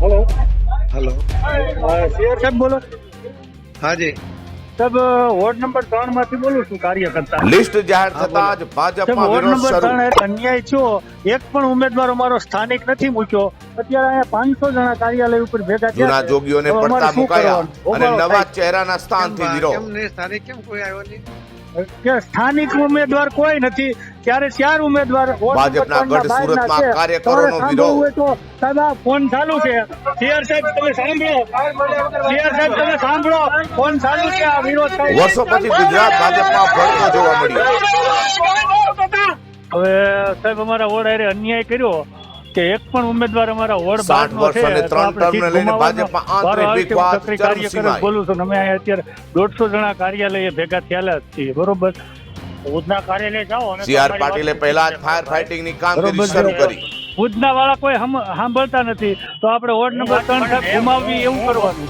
Hello hello સાહેબ બોલો. હાજી સાહેબ વોર્ડ નંબર ત્રણમાંથી બોલું છું કાર્યકર્તા. લિસ્ટ જાહેર થતા જ ભાજપમાં વોર્ડ નંબર ત્રણ એક અન્યાય છો એક પણ ઉમેદવાર અમારો સ્થાનિક નથી મૂક્યો. અત્યારે અહીંયા પાંચસો જણા કાર્યાલય ઉપર ભેગા થયા જૂના જોગીઓને હવે પડતા મુકાયા અને નવા ચહેરાના સ્થાનથી નહીં સ્થાનિક કેમ કોઈ આવ્યો નહીં? કે સ્થાનિક ઉમેદવાર કોઈ નથી. ત્યારે ચાર ઉમેદવાર ભાજપના ગઢ સુરતમાં કાર્યકરોનો વિરોધ. હોય તો સાહેબ ફોન ચાલુ છે. સીઆર સાહેબ તમે સાંભળો. સીઆર સાહેબ તમે સાંભળો. ફોન ચાલુ છે આ વિરોધ વર્ષો પછી ગુજરાત ભાજપમાં ભડકો જોવા મળ્યો. હવે સાહેબ અમારા વોર્ડ અન્યાય કર્યો. કે એક પણ ઉમેદવાર અમારા વોર્ડ બહારનો વર્ષ છે કાર્યકર બોલું છું. અમે અત્યારે દોઢસો જણા કાર્યાલયે ભેગા થયેલા જ છીએ બરોબર? ભુજના કાર્યાલય જાઓ અને સીઆર તમારી પાટીલે પહેલા જ ફાયર ફાઇટિંગની કામગીરી શરૂ કરી. ભુજના વાળા કોઈ સાંભળતા નથી તો આપણે વોર્ડ નંબર ત્રણ ગુમાવવી એવું કરવાનું.